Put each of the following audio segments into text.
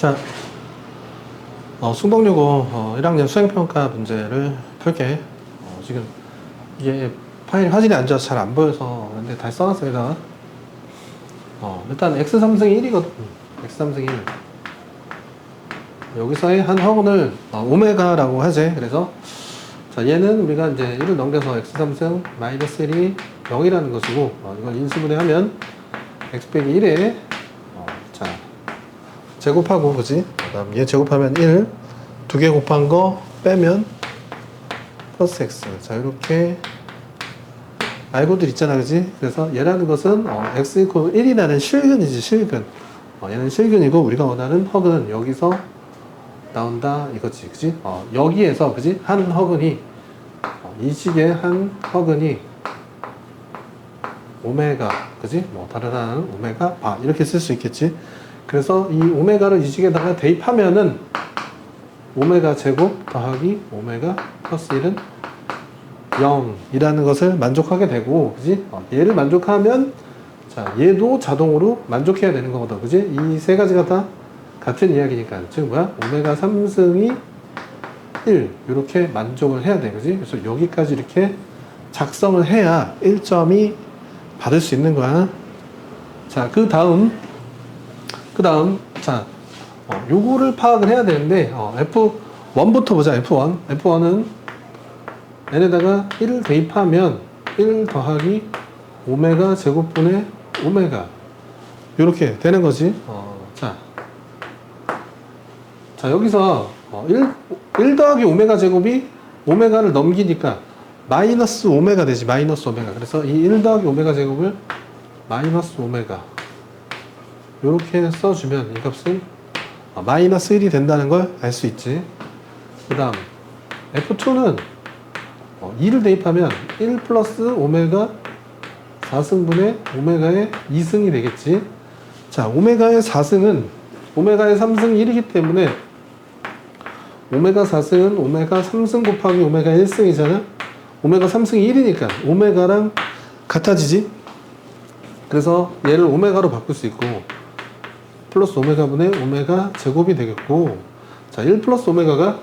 자, 어, 승복여고 어, 1학년 수행평가 문제를 풀게. 어, 지금 이게 파일이 화질이 안 좋아서 잘 안 보여서 근데 다시 써놨습니다. 어, 일단 x 3승이 1이거든. x 3승이 1. 여기서의 한 허근을 어, 오메가라고 하지. 그래서 자 얘는 우리가 이제 1을 넘겨서 x 3승 마이너스 1이 0이라는 것이고 어, 이걸 인수분해하면 x 빼기 1에 어, 자 제곱하고 그지? 그 다음 얘 제곱하면 1, 두 개 곱한 거 빼면 플러스 x. 자 이렇게 알고들 있잖아, 그지? 그래서 얘라는 것은 어, x 이퀄 1이라는 실근이지 실근. 어, 얘는 실근이고 우리가 원하는 허근 여기서 나온다 이거지, 그지? 어, 여기에서 그지? 한 허근이 어, 이 식의 한 허근이 오메가, 그지? 뭐 다른 하나는 오메가 바 이렇게 쓸 수 있겠지. 그래서 이 오메가를 이 식에다가 대입하면은 오메가 제곱 더하기 오메가 플러스 1은 0이라는 것을 만족하게 되고, 그지? 어, 얘를 만족하면, 자, 얘도 자동으로 만족해야 되는 거거든, 그지? 이 세 가지가 다 같은 이야기니까. 즉, 뭐야? 오메가 3승이 1, 이렇게 만족을 해야 돼, 그지? 그래서 여기까지 이렇게 작성을 해야 1점이 받을 수 있는 거야. 자, 그 다음, 그 다음, 자, 어, 요거를 파악을 해야 되는데, 어, F1부터 보자, F1. F1은 n에다가 1을 대입하면 1 더하기 오메가 제곱분의 오메가 이렇게 되는 거지. 어, 자, 자 여기서 어, 1, 1 더하기 오메가 제곱이 오메가를 넘기니까 마이너스 오메가 되지 마이너스 오메가. 그래서 이 1 더하기 오메가 제곱을 마이너스 오메가 이렇게 써주면 이 값은 어, 마이너스 1이 된다는 걸 알 수 있지. 그 다음 F2는 어, 2를 대입하면 1 플러스 오메가 4승분의 오메가의 2승이 되겠지. 자, 오메가의 4승은 오메가의 3승이 1이기 때문에 오메가 4승은 오메가 3승 곱하기 오메가 1승이잖아. 오메가 3승이 1이니까 오메가랑 같아지지. 그래서 얘를 오메가로 바꿀 수 있고 플러스 오메가분의 오메가 제곱이 되겠고 자, 1 플러스 오메가가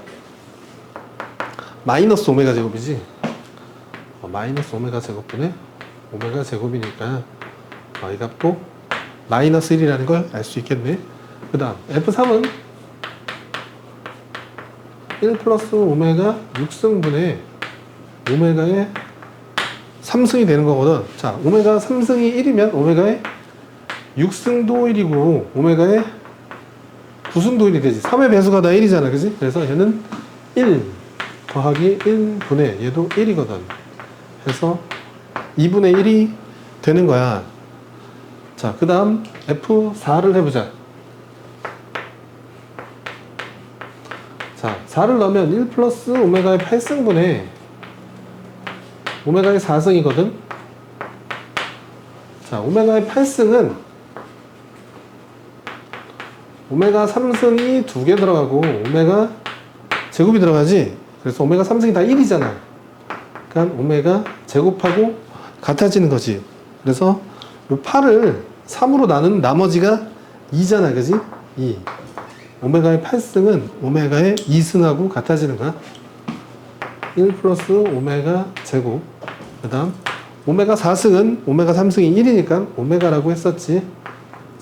마이너스 오메가 제곱이지. 어, 마이너스 오메가 제곱분의 오메가 제곱이니까 어, 이 값도 마이너스 1이라는 걸 알 수 있겠네. 그 다음 F3은 1 플러스 오메가 6승분의 오메가의 3승이 되는 거거든. 자, 오메가 3승이 1이면 오메가의 6승도 1이고 오메가의 9승도 1이 되지. 3의 배수가 다 1이잖아. 그지? 그래서 얘는 1 더하기 1분의 얘도 1이거든. 그래서 2분의 1이 되는 거야. 자, 그 다음 F4를 해보자. 자, 4를 넣으면 1 플러스 오메가의 8승분의 오메가의 4승이거든. 자, 오메가의 8승은 오메가 3승이 두 개 들어가고 오메가 제곱이 들어가지. 그래서 오메가 3승이 다 1이잖아. 그러니까 오메가 제곱하고 같아지는 거지. 그래서 이 8을 3으로 나눈 나머지가 2잖아. 그지? 2. 오메가의 8승은 오메가의 2승하고 같아지는 거야. 1 플러스 오메가 제곱. 그 다음, 오메가 4승은 오메가 3승이 1이니까 오메가라고 했었지.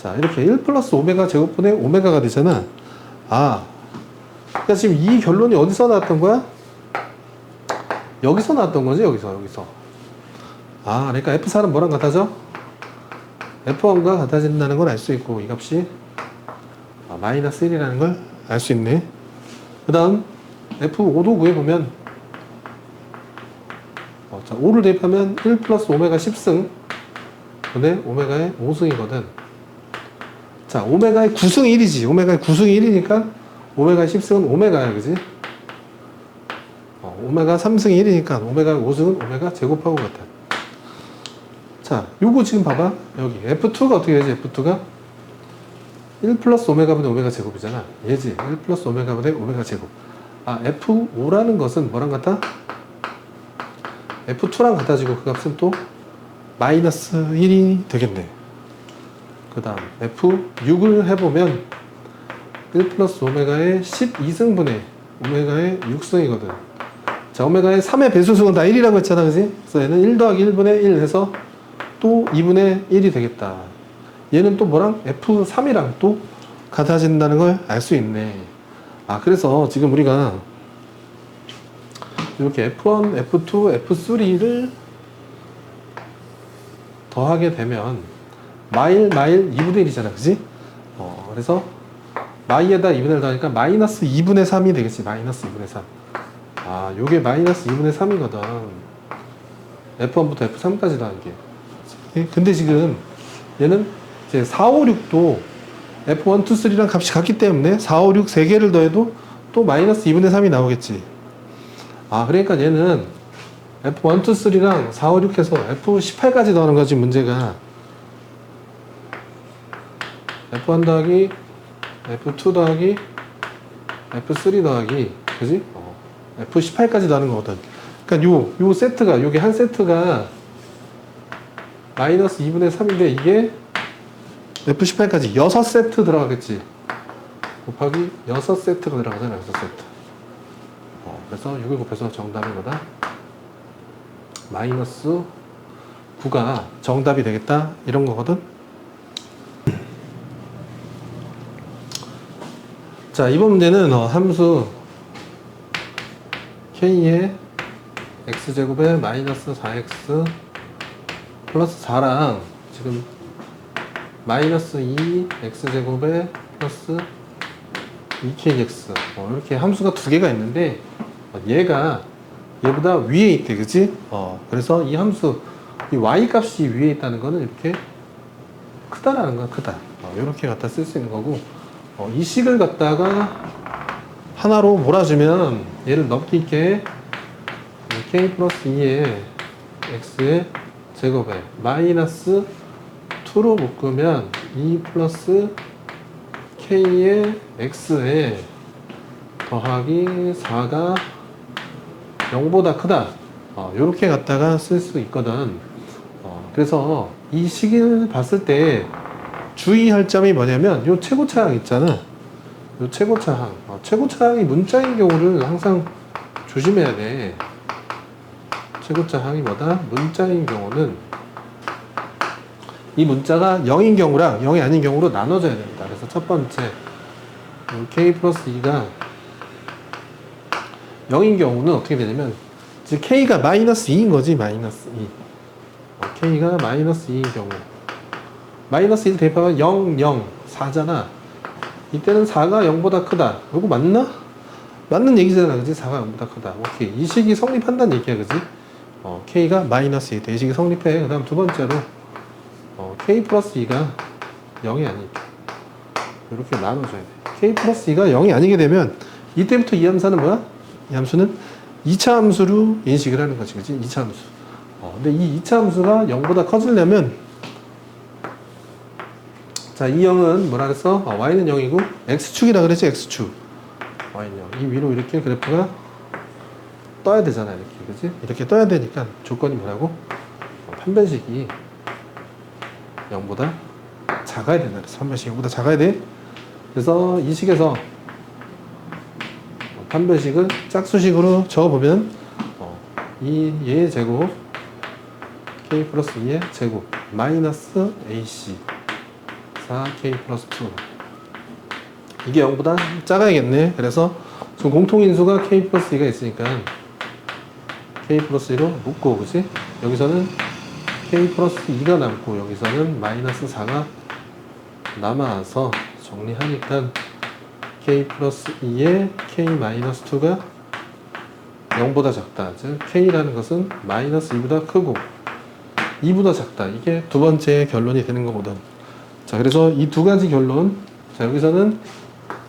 자, 이렇게 1 플러스 오메가 제곱분의 오메가가 되잖아. 아. 그러니까 지금 이 결론이 어디서 나왔던 거야? 여기서 나왔던 거지, 여기서, 여기서. 아, 그러니까 F4는 뭐랑 같아져? F1과 같아진다는 걸 알 수 있고, 이 값이 아, 마이너스 1이라는 걸 알 수 있네. 그 다음, F5도 구해보면, 어, 자, 5를 대입하면 1 플러스 오메가 10승, 근데 오메가의 5승이거든. 자, 오메가의 9승이 1이지. 오메가의 9승이 1이니까, 오메가의 10승은 오메가야, 그지? 어, 오메가 3승이 1이니까, 오메가 5승은 오메가 제곱하고 같아. 자, 요거 지금 봐봐. 여기 F2가 어떻게 되지? F2가 1 플러스 오메가분의 오메가 제곱이잖아. 얘지. 1 플러스 오메가분의 오메가 제곱. 아, F5라는 것은 뭐랑 같아? F2랑 같아지고 그 값은 또 마이너스 1이 되겠네. 그 다음 F6을 해보면 1 플러스 오메가의 12승분의 오메가의 6승이거든. 자, 오메가의 3의 배수승은 다 1이라고 했잖아, 그지? 그래서 얘는 1 더하기 1분의 1 해서 또 2분의 1이 되겠다. 얘는 또 뭐랑? F3이랑 또 같아진다는 걸 알 수 있네. 아, 그래서 지금 우리가 이렇게 F1, F2, F3를 더하게 되면 마일, 마일 2분의 1이잖아, 그지? 어, 그래서 마이에다 2분의 1 더하니까 마이너스 2분의 3이 되겠지, 마이너스 2분의 3. 아, 요게 마이너스 2분의 3이거든. F1부터 F3까지 더한 게. 예, 근데 지금 얘는 이제 4, 5, 6도 F1, 2, 3랑 값이 같기 때문에 4, 5, 6 3개를 더해도 또 마이너스 2분의 3이 나오겠지. 아, 그러니까 얘는 F1, 2, 3랑 4, 5, 6 해서 F18까지 더하는 거지, 문제가. F1 더하기, F2 더하기, F3 더하기, 그지? 어, F18까지 더하는 거거든. 그러니까 요, 요 세트가, 요게 한 세트가 마이너스 2분의 3인데 이게 F18까지 6세트 들어가겠지. 곱하기 6세트가 들어가잖아, 6세트. 어, 그래서 6을 곱해서 정답이 뭐다? 마이너스 9가 정답이 되겠다. 이런 거거든. 자, 이번 문제는 어, 함수 k의 x제곱에 마이너스 4x 플러스 4랑. 지금 마이너스 2 x제곱에 플러스 2kx 어, 이렇게 함수가 두 개가 있는데 어, 얘가 얘보다 위에 있대 그지? 어, 그래서 이 함수 이 y 값이 위에 있다는 거는 이렇게 크다라는 거야 크다. 어, 이렇게 갖다 쓸 수 있는 거고 어, 이 식을 갖다가 하나로 몰아주면 얘를 넘기게 k 플러스 2의 x의 제곱에 마이너스 2로 묶으면 2 플러스 k의 x에 더하기 4가 0보다 크다. 어, 이렇게 갖다가 쓸 수 있거든. 어, 그래서 이 식을 봤을 때 주의할 점이 뭐냐면 요 최고 차항 있잖아. 요 최고 차항. 어, 최고 차항이 문자인 경우를 항상 조심해야 돼. 최고 차항이 뭐다? 문자인 경우는 이 문자가 0인 경우랑 0이 아닌 경우로 나눠져야 됩니다. 그래서 첫 번째 요 k 플러스 2가 0인 경우는 어떻게 되냐면 즉 k가 마이너스 2인 거지 마이너스 2 어, k가 마이너스 2인 경우 마이너스 1 대입하면 0, 0, 4잖아. 이때는 4가 0보다 크다. 이거 맞나? 맞는 얘기잖아. 그지? 4가 0보다 크다. 오케이. 이 식이 성립한다는 얘기야. 그지? 어, k가 마이너스 2돼 이 식이 성립해. 그 다음 두 번째로 어, k 플러스 2가 0이 아니니까 이렇게 나눠줘야 돼. k 플러스 2가 0이 아니게 되면 이때부터 이 함수는 뭐야? 이 함수는 2차 함수로 인식을 하는 거지, 그지? 2차 함수. 어, 근데 이 2차 함수가 0보다 커지려면, 자, 이 0은 뭐라 그랬어? 어, y는 0이고, x축이라 그랬지, x축. y는 0. 이 위로 이렇게 그래프가 떠야 되잖아, 이렇게, 그지? 이렇게 떠야 되니까 조건이 뭐라고? 어, 판별식이 0보다 작아야 된다. 그래서 판별식이 0보다 작아야 돼. 그래서 이 식에서 판별식을 짝수식으로 적어보면 어, 이 얘의 제곱 k 플러스 2의 제곱 마이너스 ac 4k 플러스 2 이게 0보다 작아야겠네 그래서 지금 공통인수가 k 플러스 2가 있으니까 k 플러스 2로 묶고 그지 여기서는 k 플러스 2가 남고 여기서는 마이너스 4가 남아서 정리하니까 k 플러스 2에 k 마이너스 2가 0보다 작다. 즉 k라는 것은 마이너스 2보다 크고 2보다 작다. 이게 두 번째 결론이 되는 거거든. 자, 그래서 이 두 가지 결론. 자, 여기서는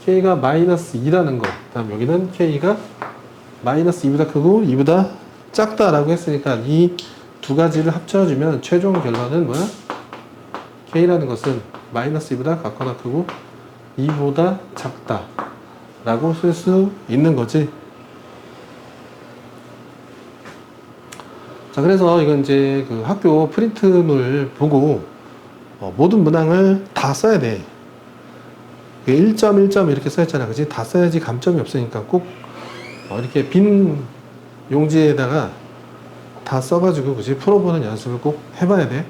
k가 마이너스 2라는 거. 다음 여기는 k가 마이너스 2보다 크고 2보다 작다라고 했으니까 이 두 가지를 합쳐주면 최종 결론은 뭐야? k라는 것은 마이너스 2보다 같거나 크고 2보다 작다 라고 쓸 수 있는 거지 자 그래서 이건 이제 그 학교 프린트물 보고 어, 모든 문항을 다 써야 돼. 1점 1점 이렇게 써있잖아. 그지 다 써야지 감점이 없으니까 꼭 어, 이렇게 빈 용지에다가 다 써가지고 그지 풀어보는 연습을 꼭 해봐야 돼